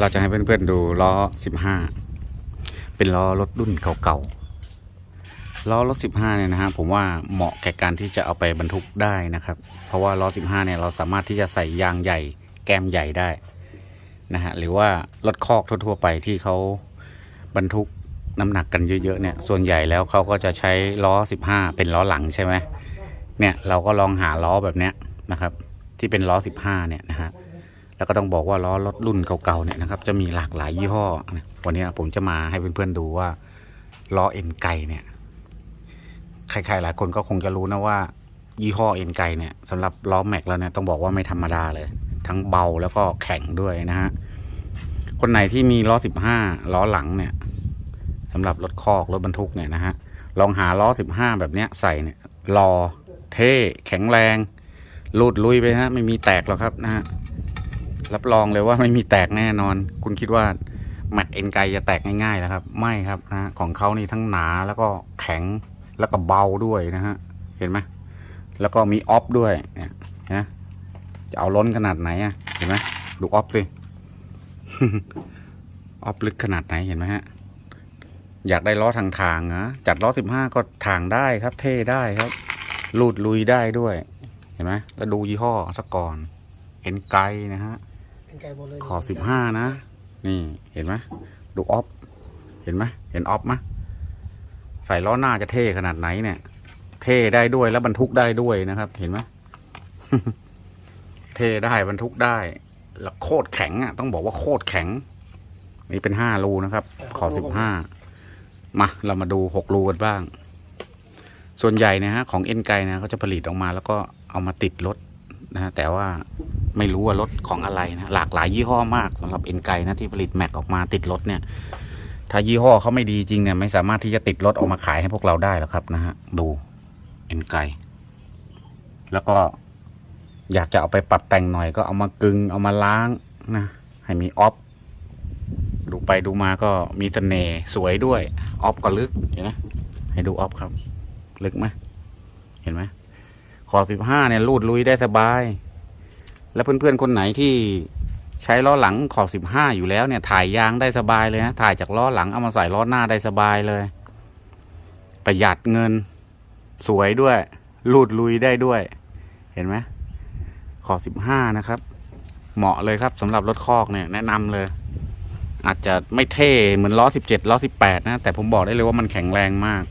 เราจะให้เพื่อนๆดูล้อ 15 เป็นล้อรถรุ่นเก่าๆล้อรถ 15 เนี่ยนะฮะผมว่าเหมาะแก่การที่จะเอาไปบรรทุกได้นะครับ เพราะว่าล้อ 15 เนี่ยเราสามารถที่จะใส่ยางใหญ่แกมใหญ่ได้นะฮะหรือว่ารถคอกทั่วๆไปที่เขาบรรทุกน้ำหนักกันเยอะๆเนี่ยส่วนใหญ่แล้วเขาก็จะใช้ล้อ 15 เป็นล้อหลังใช่ไหมเนี่ยเราก็ลองหาล้อแบบเนี้ยนะครับ ที่เป็นล้อ 15 เนี่ยนะฮะ แล้วก็ต้องบอกว่าล้อรถรุ่นเก่าๆเนี่ยนะครับจะมีหลากหลายยี่ห้อ วันนี้ผมจะมาให้เพื่อนๆดูว่าล้อเอ็นไกเนี่ยใครๆหลายคนก็คงจะรู้นะว่า ยี่ห้อเอ็นไกเนี่ยสำหรับล้อแม็กแล้วเนี่ยต้องบอกว่าไม่ธรรมดาเลย ทั้งเบาแล้วก็แข็งด้วยนะฮะคนไหนที่มีล้อ15ล้อหลังเนี่ยสำหรับรถคอกรถบรรทุกเนี่ยนะฮะลองหาล้อ15แบบเนี้ยใส่เนี่ยรอเท่แข็งแรงลูดลุยไปฮะ ไม่มีแตกหรอกครับนะฮะ รับรองเลยว่าไม่มีแตกแน่นอน คุณคิดว่าแม็กเอ็นไกจะแตกง่ายๆแล้วครับ ไม่ครับนะของเขานี่ทั้งหนาแล้วก็แข็งแล้วก็เบาด้วยนะฮะเห็นไหมแล้วก็มีออฟด้วยเนี่ยนะจะเอาล้นขนาดไหนอะเห็นไหมดูออฟสิออฟลึกขนาดไหนเห็นไหมฮะอยากได้ล้อทางทางนะจัดล้อสิบห้าก็ทางได้ครับ เท่ได้ครับลูดลุยได้ด้วย เห็นไหมแล้วดูยี่ห้อสักก่อนเอ็นไกนะฮะ เป็นไก่หมดเลยขอสิบห้านะ นี่เห็นไหมดูออฟเห็นไหมเห็นออฟไหมใส่ล้อหน้าจะเท่ขนาดไหนเนี่ย เท่ได้ด้วยแล้วบรรทุกได้ด้วยนะครับ เห็นไหมเท่ได้บรรทุกได้ แล้วโคตรแข็งอะ ต้องบอกว่าโคตรแข็ง นี่เป็นห้ารูนะครับ ขอสิบห้ามาเรามาดูหกรูกันบ้าง ส่วนใหญ่เนะฮะของเอ็นไกนะเขาจะผลิตออกมาแล้วก็เอามาติดรถนะฮะแต่ว่า ไม่รู้ว่ารถของอะไรนะหลากหลายยี่ห้อมากสำหรับเอ็นไกนะที่ผลิตแม็กออกมาติดรถเนี่ยถ้ายี่ห้อเขาไม่ดีจริงเนี่ยไม่สามารถที่จะติดรถออกมาขายให้พวกเราได้หรอกครับนะฮะดูเอ็นไกแล้วก็อยากจะเอาไปปรับแต่งหน่อยก็เอามากึงเอามาล้างนะให้มีออฟดูไปดูมาก็มีเสน่ห์สวยด้วยออฟก็ลึกเห็นไหมให้ดูออฟครับ ลึกไหมเห็นไหมขอสิบห้าเนี่ยลูดลุยได้สบาย แล้วเพื่อนๆคนไหนที่ใช้ล้อหลังขอบสิบห้าอยู่แล้วเนี่ย ถ่ายยางได้สบายเลยนะถ่ายจากล้อหลังเอามาใส่ล้อหน้าได้สบายเลย ประหยัดเงิน สวยด้วยลูดลุยได้ด้วย เห็นไหมขอบสิบห้านะครับ เหมาะเลยครับสำหรับรถคอกเนี่ยแนะนำเลย อาจจะไม่เท่เหมือนล้อสิบเจ็ดล้อสิบแปดนะ แต่ผมบอกได้เลยว่ามันแข็งแรงมาก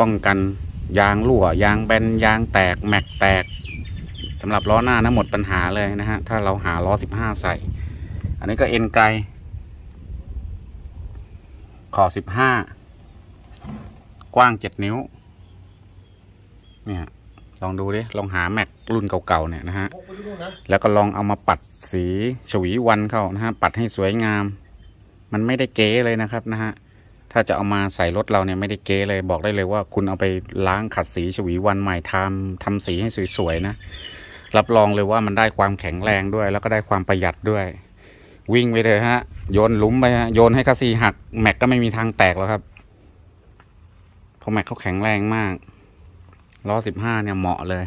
ป้องกันยางรั่วยางแบนยางแตกแม็กแตก สำหรับล้อหน้านะหมดปัญหาเลยนะฮะ ถ้าเราหาล้อสิบห้าใส่ อันนี้ก็เอ็นไกล ขอสิบห้ากว้างเจ็ดนิ้ว เนี่ย ลองดูดิ ลองหาแม็กรุ่นเก่าๆเนี่ยนะฮะพกไปที่นู่นนะแล้วก็ลองเอามาปัดสีฉวีวันเข้านะฮะ ปัดให้สวยงาม มันไม่ได้เก๋เลยนะครับนะฮะถ้าจะเอามาใส่รถเราเนี่ยไม่ได้เก๋เลยบอกได้เลยว่าคุณเอาไปล้างขัดสีฉวีวันใหม่ทำทำสีให้สวยๆนะ รับรองเลยว่ามันได้ความแข็งแรงด้วย แล้วก็ได้ความประหยัดด้วย วิ่งไปเลยฮะ โยนลุ้มไปฮะ โยนให้คัสซีหัก แม็กก็ไม่มีทางแตกแล้วครับเพราะแม็กเขาแข็งแรงมากล้อสิบห้าเนี่ยเหมาะเลย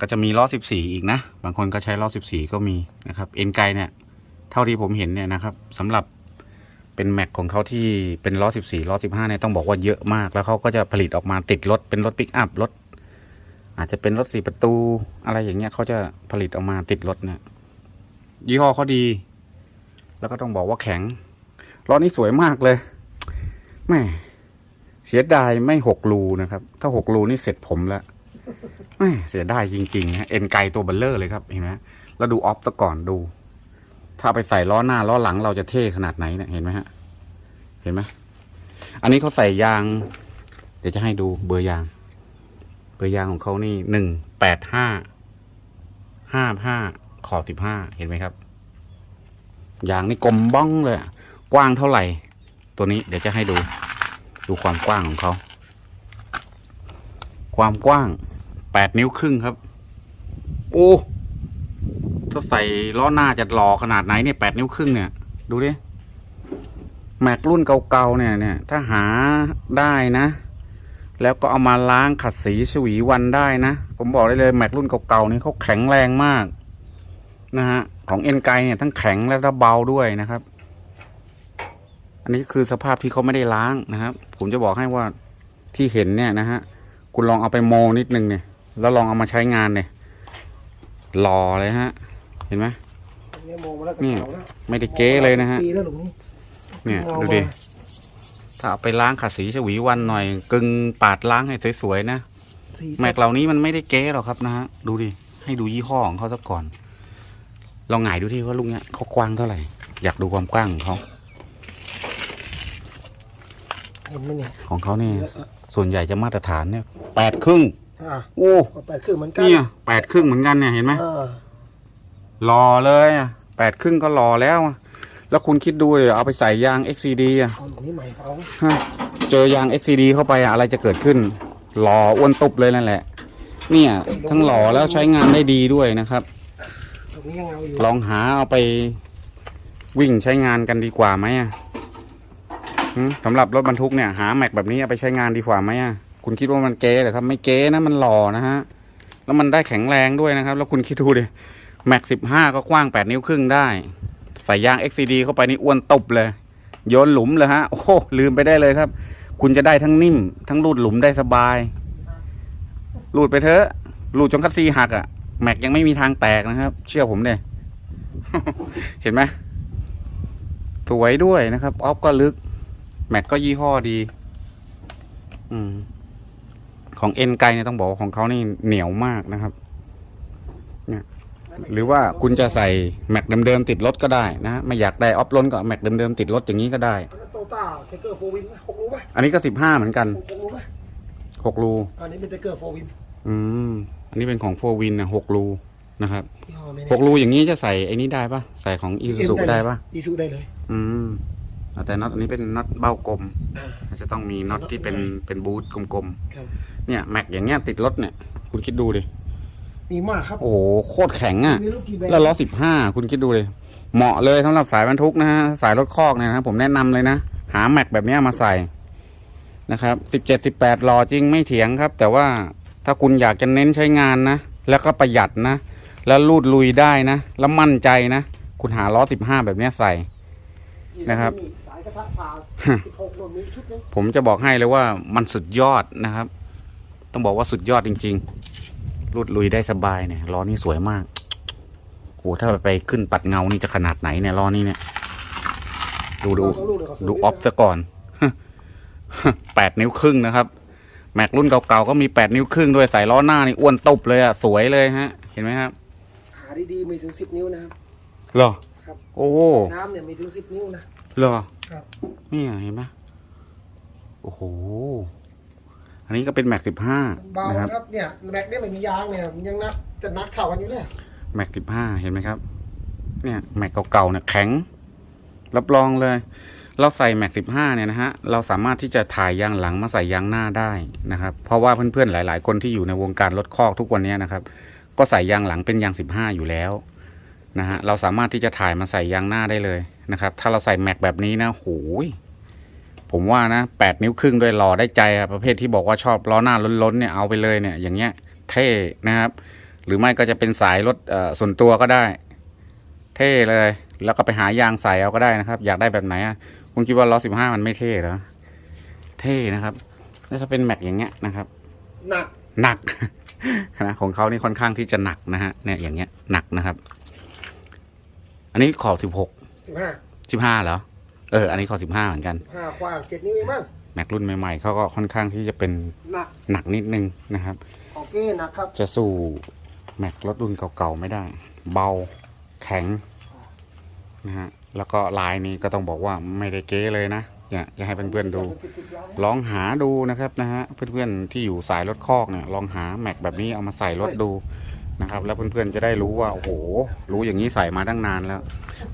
ก็จะมีล้อสิบสี่อีกนะ บางคนก็ใช้ล้อสิบสี่ก็มีนะครับ เอ็นไกเนี่ย เท่าที่ผมเห็นเนี่ยนะครับสำหรับเป็นแม็กของเขาที่เป็นล้อสิบสี่ล้อสิบห้าเนี่ยต้องบอกว่าเยอะมาก แล้วเขาก็จะผลิตออกมาติดรถเป็นรถปิกอัพรถ อาจจะเป็นรถสี่ประตูอะไรอย่างเงี้ยเขาจะผลิตออกมาติดรถเนี่ยยี่ห้อเขาดี แล้วก็ต้องบอกว่าแข็งล้อนี้สวยมากเลยแม่เสียดายไม่หกรูนะครับ ถ้าหกรูนี่เสร็จผมแล้วแม่เสียดายจริงๆฮะเอ็นไกตัวเบลเลอร์เลยครับเห็นไหมแล้วดูออฟซะก่อนดู ถ้าไปใส่ล้อหน้าล้อหลังเราจะเท่ขนาดไหนเนี่ยเห็นไหมฮะ เห็นไหมอันนี้เขาใส่ยาง เดี๋ยวจะให้ดูเบอร์ยาง เบอร์ยางของเขานี่หนึ่งแปดห้าห้าห้าขอบสิบห้าเห็นไหมครับ ยางนี่กลมบ้องเลยอะกว้างเท่าไหร่ ตัวนี้เดี๋ยวจะให้ดูดูความกว้างของเขา ความกว้างแปดนิ้วครึ่งครับ โอ้ถ้าใส่ล้อหน้าจะหล่อขนาดไหนเนี่ยแปดนิ้วครึ่งเนี่ยดูดิแม็กรุ่นเก่าๆเนี่ยเนี่ยถ้าหาได้นะ แล้วก็เอามาล้างขัดสีฉวีวันได้นะ ผมบอกได้เลยแม็กรุ่นเก่าๆนี่เขาแข็งแรงมากนะฮะของเอ็นไกเนี่ยทั้งแข็งและเบาด้วยนะครับ อันนี้คือสภาพที่เขาไม่ได้ล้างนะครับ ผมจะบอกให้ว่าที่เห็นเนี่ยนะฮะคุณลองเอาไปโมนิดนึงเนี่ย แล้วลองเอามาใช้งานเนี่ยหล่อเลยฮะ เห็นไหมเนี่ยมองมาแล้วก็นี่เก่าแล้วไม่ได้เก๊เลยนะฮะปีแล้วหลุมนี้เนี่ยอาดูดิมา ถ้าเอาไปล้างขัดสีฉวีวันหน่อย กึงปาดล้างให้สวยๆนะ สี่แม็กเหล่านี้มันไม่ได้เก๊หรอกครับนะฮะ ดูดิ ให้ดูยี่ห้อของเขาซะก่อน ลองหงายดูที่ว่าลูกเนี้ยเขากว้างเท่าไหร่ อยากดูความกว้างของเขา เห็นไหมเนี่ยของเขาเนี่ยส่วนใหญ่จะมาตรฐานเนี่ยแปดครึ่ง อ่าโอ้ ก็แปดครึ่งเหมือนกันเนี่ยแปดครึ่งเหมือนกันเนี่ยเห็นไหมอ่าหล่อเลยอะแปดครึ่งก็หล่อแล้วอะ แล้วคุณคิดดูเลยเอาไปใส่ยาง XCD อะเอาหลุมนี้ใหม่เฝ้าฮะเจอยาง XCD เข้าไปอะอะไรจะเกิดขึ้น หล่ออ้วนตุบเลยนั่นแหละ เนี่ย ทั้งหล่อแล้วใช้งานได้ดีด้วยนะครับหลุมนี้ยังเอาอยู่ลองหาเอาไปวิ่งใช้งานกันดีกว่าไหมอะหืมสำหรับรถบรรทุกเนี่ยหาแม็กแบบนี้เอาไปใช้งานดีกว่าไหมอะคุณคิดว่ามันเก๋เหรอครับ ไม่เก๋นะมันหล่อนะฮะแล้วมันได้แข็งแรงด้วยนะครับ แล้วคุณคิดดูดิแม็กสิบห้าก็กว้างแปดนิ้วครึ่งได้ ใส่ยาง XCD เข้าไปนี่อ้วนตบเลยโยนหลุมเลยฮะ โอ้ลืมไปได้เลยครับ คุณจะได้ทั้งนิ่ม ทั้งรูดหลุมได้สบาย รูดไปเถอะ รูดจนคัสซีหักอะ่ะ แม็กยังไม่มีทางแตกนะครับ เชื่อผมเด้เห็นไหมสวยด้วยนะครับ ออฟก็ลึก แม็กก็ยี่ห้อดี อืม ของเอ็นไกเนี่ยต้องบอกของเขานี่เหนียวมากนะครับ หรือว่าคุณจะใส่แม็กเดิมๆติดรถก็ได้นะฮะไม่อยากได้ออฟล้นก็แม็กเดิมๆติดรถอย่างนี้ก็ได้อันนั้นโตต้าเทเกอร์โฟวินหกรูป่ะอันนี้ก็สิบห้าเหมือนกันหกรูป่ะหกรูอันนี้เป็นเทเกอร์โฟวินอืมอันนี้เป็นของโฟวินนะหกรูนะครับยี่ห้อไม่หกรูอย่างนี้จะใส่ไอ้นี้ได้ปะใส่ของอีซูซูได้ปะอีซูได้เลย อืมแต่น็อตอันนี้เป็นน็อตเบ้ากลมอ่าอาจจะต้องมีน็อตที่เป็นเป็นบูทกลมครับๆเนี่ยแม็กอย่างเงี้ยติดรถเนี่ย คุณคิดดูดิ มีมากครับ โอ้โหโคตรแข็งอะ มีลูกกี่แบรนด์แล้วล้อสิบห้าคุณคิดดูเลย เหมาะเลยสำหรับสายบรรทุกนะฮะสายรถคอกเนี่ยนะผมแนะนำเลยนะ หาแม็กแบบเนี้ยมาใส่นะครับสิบเจ็ดสิบแปดรอจริงไม่เถียงครับ แต่ว่าถ้าคุณอยากจะเน้นใช้งานนะ แล้วก็ประหยัดนะ แล้วลูดลุยได้นะ แล้วมั่นใจนะ คุณหาล้อสิบห้าแบบเนี้ยใส่ นะครับ มีสายกระทะผ่าสิบหกโดนมีชุดนึงผมจะบอกให้เลยว่ามันสุดยอดนะครับ ต้องบอกว่าสุดยอดจริงๆ รูดลุยได้สบายเนี่ยล้อนี่สวยมากโหถ้าไปขึ้นปัดเงานี่จะขนาดไหนเนี่ยล้อนี่เนี่ย ดูดูเอาลูกเยวเขาซื้อดูออฟซะก่อนแปดนิ้วครึ่งนะครับแม็กรุ่นเก่าๆก็มีแปดนิ้วครึ่งด้วยใส่ล้อหน้านี่อ้วนตุบเลยอะสวยเลยฮะ เห็นไหมครับหาดีๆมีถึงสิบนิ้วนะครับเหรอครับโอ้น้ำเนี่ยมีถึงสิบนิ้วนะเหรอครับเนี่ยเห็นไหมโอ้โห อันนี้ก็เป็นแม็กสิบห้าเบานะครับนะครับเนี่ยแม็กเนี่ยไม่มียางเนี่ยมันยังนักจะนักเท่ากันอยู่เนี่ยแม็กสิบห้าเห็นไหมครับ เนี่ยแม็กเก่าๆเนี่ยแข็ง รับรองเลย เราใส่แม็กสิบห้าเนี่ยนะฮะเราสามารถที่จะถ่ายยางหลังมาใส่ยางหน้าได้นะครับ เพราะว่าเพื่อนๆหลาย ๆ คนที่อยู่ในวงการรถคอกทุกวันนี้นะครับ ก็ใส่ยางหลังเป็นยางสิบห้าอยู่แล้วนะฮะเราสามารถที่จะถ่ายมาใส่ยางหน้าได้เลยนะครับ ถ้าเราใส่แม็กแบบนี้นะโหย ผมว่านะแปดนิ้วครึ่งด้วยหล่อได้ใจอะประเภทที่บอกว่าชอบล้อหน้าล้นๆเนี่ยเอาไปเลยเนี่ยอย่างเงี้ยเท่นะครับ หรือไม่ก็จะเป็นสายรถเอ่อส่วนตัวก็ได้ เท่เลย แล้วก็ไปหายางใส่เอาก็ได้นะครับ อยากได้แบบไหนอะคุณคิดว่าล้อสิบห้ามันไม่เท่เหรอเท่นะครับแล้วถ้าเป็นแม็กอย่างเงี้ยนะครับหนักหนักนะของเขานี่ค่อนข้างที่จะหนักนะฮะเนี่ยอย่างเงี้ยหนักนะครับ อันนี้ขอบสิบหกสิบห้าสิบห้าเหรอ เออ อันนี้ขอบสิบห้าเหมือนกัน ห้ากว้างเจ็ดนิ้วเองมั้งแม็กรุ่นใหม่ๆเขาก็ค่อนข้างที่จะเป็นหนักหนักนิดนึงนะครับ โอเคหนักครับจะสู้แม็กรถรุ่นเก่าๆไม่ได้ เบาแข็งนะฮะแล้วก็ลายนี้ก็ต้องบอกว่าไม่ได้เก๊เลยนะเนี่ยจะให้เพื่อนๆดู ลองหาดูนะครับนะฮะเพื่อนๆที่อยู่สายรถคอกเนี่ยลองหาแม็กแบบนี้เอามาใส่รถดูนะครับ แล้วเพื่อนๆจะได้รู้ว่าโอ้โหรู้อย่างนี้ใส่มาตั้งนานแล้ว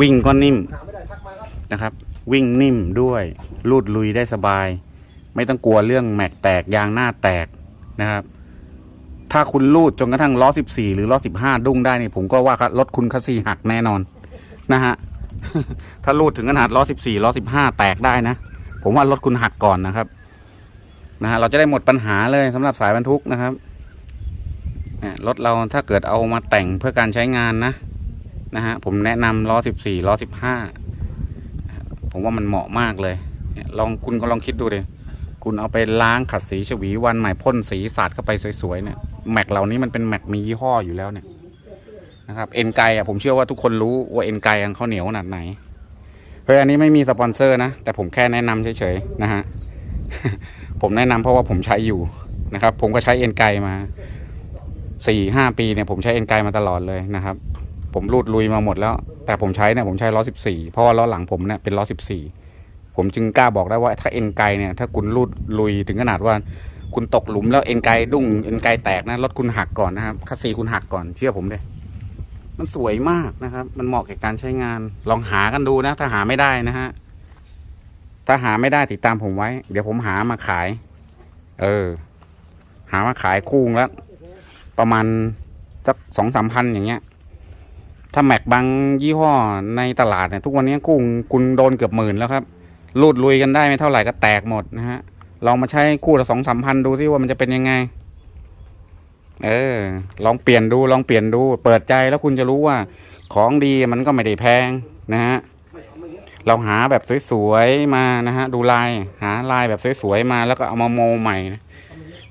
วิ่งก็นิ่มหาไม่ได้ทักมาครับ นะครับ วิ่งนิ่มด้วยลูดลุยได้สบาย ไม่ต้องกลัวเรื่องแม็กแตกยางหน้าแตกนะครับ ถ้าคุณลูดจนกระทั่งล้อ 14 หรือล้อ 15 ดุ้งได้นี่ผมก็ว่ารถคุณคัสซีหักแน่นอนนะฮะถ้าลูดถึงขนาดล้อ 14ล้อ 15 แตกได้นะ ผมว่ารถคุณหักก่อนนะครับนะฮะเราจะได้หมดปัญหาเลยสำหรับสายบรรทุกนะครับรถเราถ้าเกิดเอามาแต่งเพื่อการใช้งานนะนะฮะผมแนะนำล้อสิบสี่ล้อสิบห้า ผมว่ามันเหมาะมากเลยลองคุณก็ลองคิดดูดิคุณเอาไปล้างขัดสีฉวีวันใหม่พ่นสีสาดเข้าไปสวยๆเนี่ยแม็กเหล่านี้มันเป็นแม็กมียี่ห้ออยู่แล้วเนี่ยนะครับเอ็นไกอะผมเชื่อว่าทุกคนรู้ว่าเอ็นไกของเขาเหนียวขนาดไหนเฮ้ยอันนี้ไม่มีสปอนเซอร์นะ แต่ผมแค่แนะนำเฉยๆนะฮะผมแนะนำเพราะว่าผมใช้อยู่นะครับ ผมก็ใช้เอ็นไกมาสี่ห้าปีเนี่ยผมใช้เอ็นไกมาตลอดเลยนะครับ ผมรูดลุยมาหมดแล้ว แต่ผมใช้เนี่ยผมใช้ล้อสิบสี่เพราะว่าล้อหลังผมเนี่ยเป็นล้อสิบสี่ผมจึงกล้าบอกได้ว่าถ้าเอ็นไกเนี่ยถ้าคุณรูดลุยถึงขนาดว่าคุณตกหลุมแล้วเอ็นไกดุ้งเอ็นไกแตกนะรถคุณหักก่อนนะครับคัสซีคุณหักก่อนเชื่อผมเลยมันสวยมากนะครับ มันเหมาะกับการใช้งาน ลองหากันดูนะ ถ้าหาไม่ได้นะฮะถ้าหาไม่ได้ติดตามผมไว้ เดี๋ยวผมหามาขาย เออ หามาขายคู่แล้ว ประมาณสักสองสามพันอย่างเงี้ย ถ้าแม็กบางยี่ห้อในตลาดเนี่ยทุกวันนี้กุ้งคุณโดนเกือบหมื่นแล้วครับรูดลุยกันได้ไม่เท่าไหร่ก็แตกหมดนะฮะลองมาใช้คู่ละสองสามพันดูซิว่ามันจะเป็นยังไง เออ ลองเปลี่ยนดูลองเปลี่ยนดู เปิดใจแล้วคุณจะรู้ว่า ของดีมันก็ไม่ได้แพงนะฮะเราหาแบบสวยๆมานะฮะ ดูลายหาลายแบบสวยๆมาแล้วก็เอามาโมใหม่นะ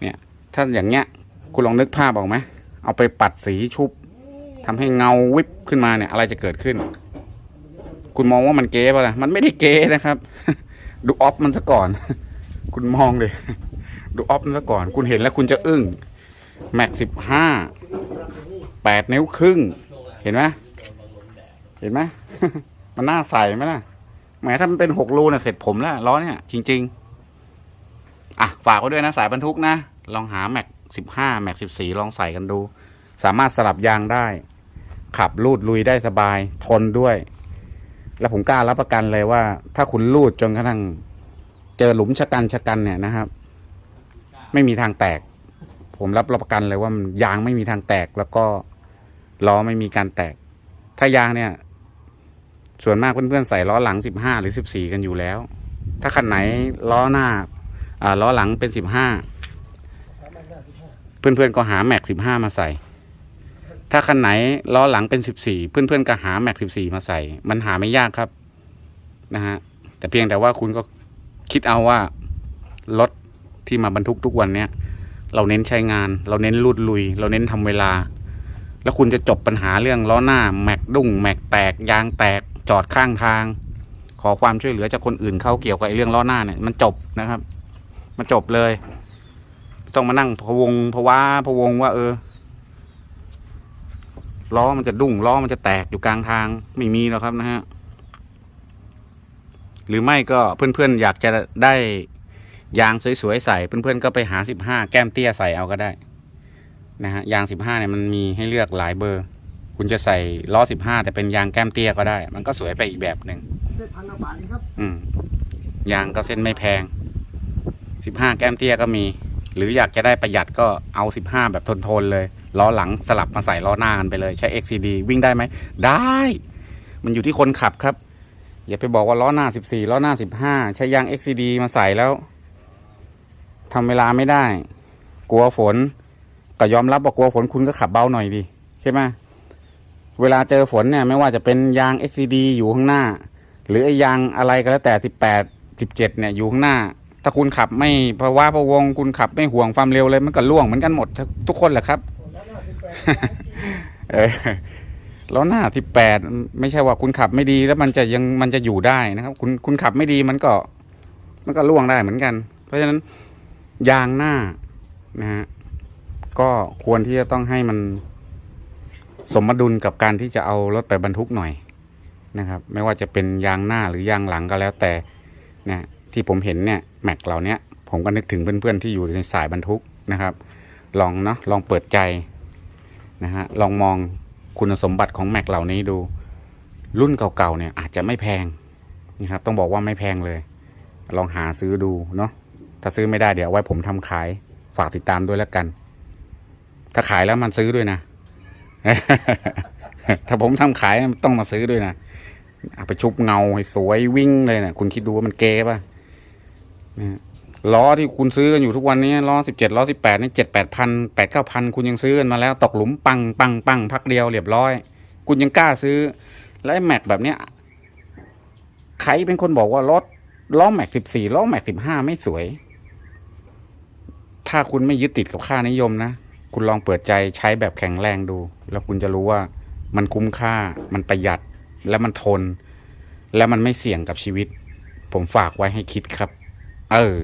เนี่ย ถ้าอย่างเงี้ย คุณลองนึกภาพออกไหมเอาไปปัดสีชุบ ทำให้เงาวิบขึ้นมาเนี่ย อะไรจะเกิดขึ้น คุณมองว่ามันเก๋ป่ะล่ะมันไม่ได้เก๋นะครับ ดูออฟมันซะก่อน คุณมองเลย ดูออฟมันซะก่อน คุณเห็นแล้วคุณจะอึ้งแม็กสิบห้าแปดนิ้วครึ่ง เห็นไหมเห็นไหมมันน่าใส่ไหมล่ะแหมถ้ามันเป็นหกรูเนี่ยเสร็จผมแล้วล้อเนี่ย จริง ๆ อะ ฝากไว้ด้วยนะสายบรรทุกนะ ลองหาแม็กสิบห้าแม็กสิบสี่ลองใส่กันดู สามารถสลับยางได้ ขับลูดลุยได้สบาย ทนด้วย แล้วผมกล้ารับประกันเลยว่า ถ้าคุณลูดจนกระทั่งเจอหลุมชะกันชะกันเนี่ยนะครับ ไม่มีทางแตก ผมรับรับประกันเลยว่ามันยางไม่มีทางแตกแล้วก็ล้อไม่มีการแตก ถ้ายางเนี่ย ส่วนมากเพื่อนๆใส่ล้อหลังสิบห้าหรือสิบสี่กันอยู่แล้ว ถ้าคันไหนล้อหน้าอ่าล้อหลังเป็นสิบห้าเพื่อนๆก็หาแม็กสิบห้ามาใส่ ถ้าคันไหนล้อหลังเป็นสิบสี่เพื่อนๆก็หาแม็กสิบสี่มาใส่ มันหาไม่ยากครับนะฮะแต่เพียงแต่ว่าคุณก็คิดเอาว่ารถที่มาบรรทุกทุกวันเนี้ยเราเน้นใช้งาน เราเน้นลูดลุย เราเน้นทำเวลา แล้วคุณจะจบปัญหาเรื่องล้อหน้า แม็กดุ้งแม็กแตก ยางแตกจอดข้างทาง ขอความช่วยเหลือจากคนอื่นเข้าเกี่ยวกับไอ้เรื่องล้อหน้าเนี่ยมันจบนะครับ มันจบเลย ต้องมานั่งพะวงพะว้าพะวงว่าเออ ล้อมันจะดุ้งล้อมันจะแตกอยู่กลางทางไม่มีแล้วครับนะฮะหรือไม่ก็เพื่อนๆอยากจะได้ยางสวยๆใส่เพื่อนๆก็ไปหาสิบห้าแก้มเตี้ยใส่เอาก็ได้นะฮะยางสิบห้าเนี่ยมันมีให้เลือกหลายเบอร์ คุณจะใส่ล้อสิบห้าแต่เป็นยางแก้มเตี้ยก็ได้ มันก็สวยไปอีกแบบหนึ่งได้พันละบาทเองครับอืมยางก็เส้นไม่แพงสิบห้าแก้มเตี้ยก็มี หรืออยากจะได้ประหยัดก็เอาสิบห้าแบบทนๆเลยล้อหลังสลับมาใส่ล้อหน้ากันไปเลยใช้ XCD วิ่งได้ไหมได้ มันอยู่ที่คนขับครับ อย่าไปบอกว่าล้อหน้าสิบสี่ล้อหน้าสิบห้าใช้ยาง XCD มาใส่แล้วทำเวลาไม่ได้ กลัวฝนก็ยอมรับว่ากลัวฝนคุณก็ขับเบาหน่อยดิใช่ไหมเวลาเจอฝนเนี่ยไม่ว่าจะเป็นยาง XCD อยู่ข้างหน้า หรือไอ้ยางอะไรก็แล้วแต่สิบแปดสิบเจ็ดเนี่ยอยู่ข้างหน้า ถ้าคุณขับไม่ภาวะพะวง คุณขับไม่ห่วงความเร็วเลยมันก็ล่วงเหมือนกันหมดทุกคนแหละครับเออล้อหน้าที่แปดไม่ใช่ว่าคุณขับไม่ดีแล้วมันจะยังมันจะอยู่ได้นะครับ คุณคุณขับไม่ดีมันก็ มันก็ล่วงได้เหมือนกัน เพราะฉะนั้นยางหน้านะฮะก็ควรที่จะต้องให้มันสมดุลกับการที่จะเอารถไปบรรทุกหน่อยนะครับ ไม่ว่าจะเป็นยางหน้าหรือยางหลังก็แล้วแต่นะ ที่ผมเห็นเนี่ยแม็กเหล่านี้ผมก็นึกถึงเพื่อนๆที่อยู่ในสายบรรทุกนะครับ ลองเนาะลองเปิดใจนะฮะลองมองคุณสมบัติของแม็กเหล่านี้ดู รุ่นเก่าๆเนี่ยอาจจะไม่แพงนะครับต้องบอกว่าไม่แพงเลย ลองหาซื้อดูเนาะถ้าซื้อไม่ได้เดี๋ยวไว้ผมทำขายฝากติดตามด้วยแล้วกัน ถ้าขายแล้วมันซื้อด้วยนะ ถ้าผมทำขายต้องมาซื้อด้วยนะเอาไปชุบเงาให้สวยวิ่งเลยนะคุณคิดดูว่ามันเก๋ป่ะนะฮะ ล้อที่คุณซื้อกันอยู่ทุกวันนี้ล้อสิบเจ็ดล้อสิบแปดนี่เจ็ดแปดพันแปดเก้าพันคุณยังซื้อกันมาแล้ว ตกหลุมปังปังปังพักเดียวเรียบร้อย คุณยังกล้าซื้อ และแม็กแบบเนี้ยใครเป็นคนบอกว่ารถล้อแม็กสิบสี่ล้อแม็กสิบห้าไม่สวย ถ้าคุณไม่ยึดติดกับค่านิยมนะ คุณลองเปิดใจใช้แบบแข็งแรงดู แล้วคุณจะรู้ว่ามันคุ้มค่า มันประหยัด และมันทน และมันไม่เสี่ยงกับชีวิต ผมฝากไว้ให้คิดครับ เออ